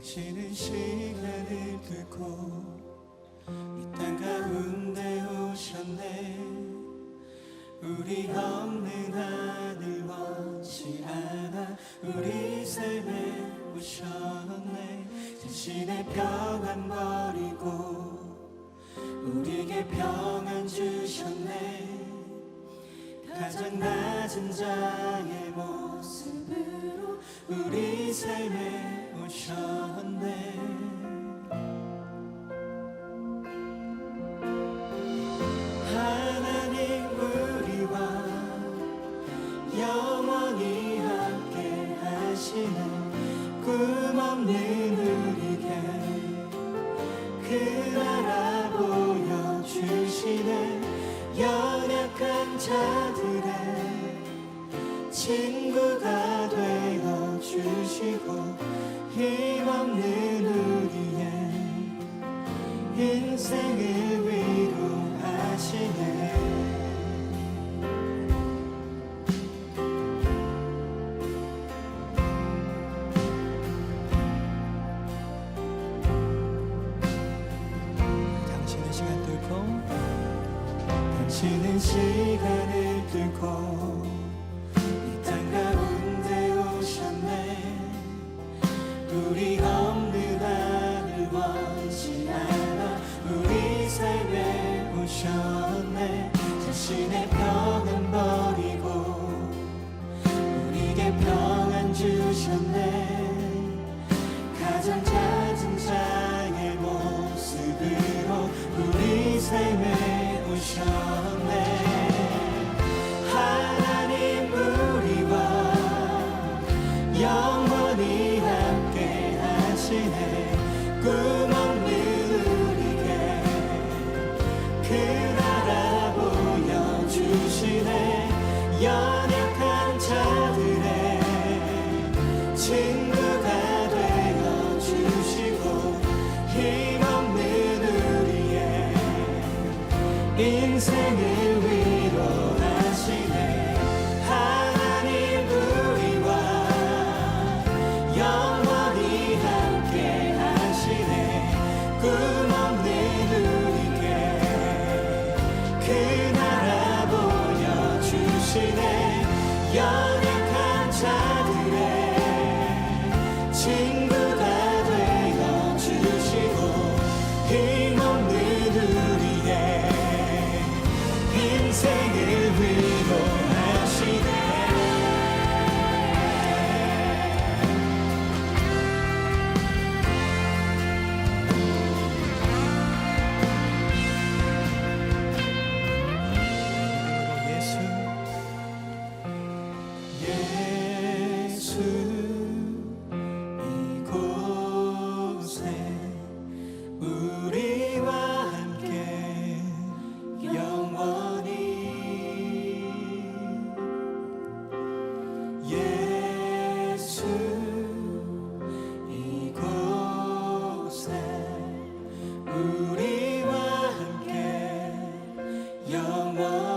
당신은 시간을 뚫고 이 땅 가운데 오셨네. 우리 없는 하늘 원치 않아 우리 삶에 오셨네. 당신의 평안 버리고 우리에게 평안 주셨네. 가장 낮은 자의 모습으로 우리 삶에 하셨네. 인생을 위로하시네. 인생의 위로 영원.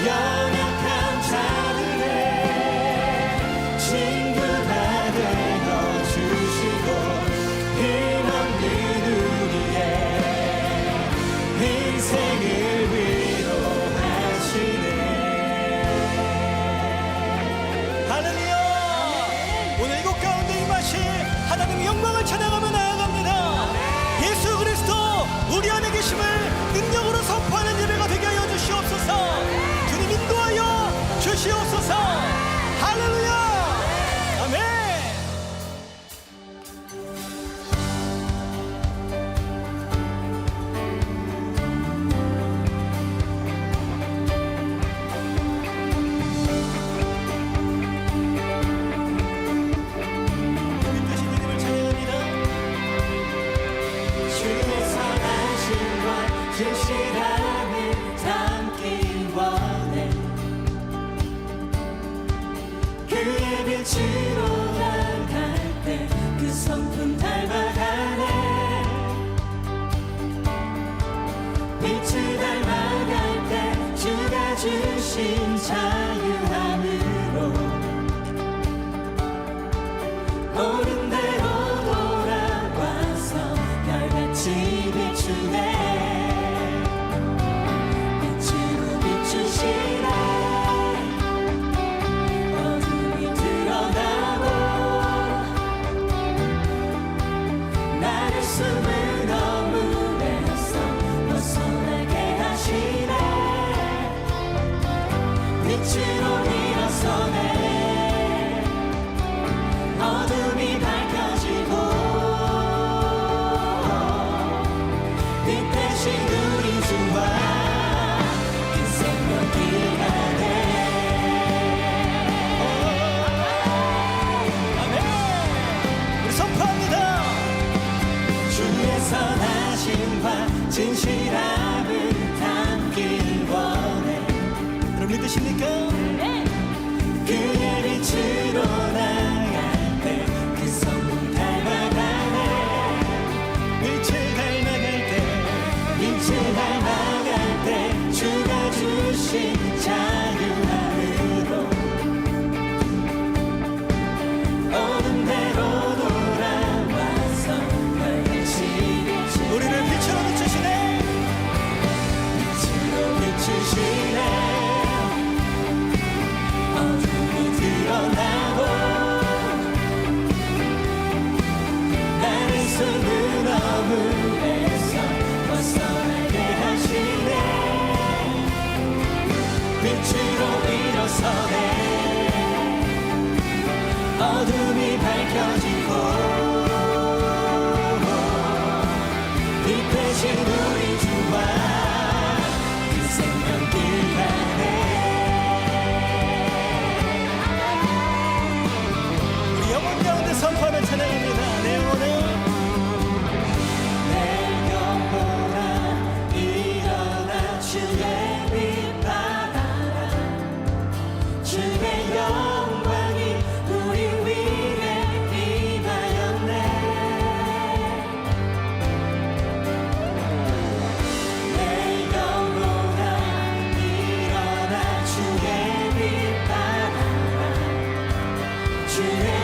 Yeah. 주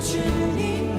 주님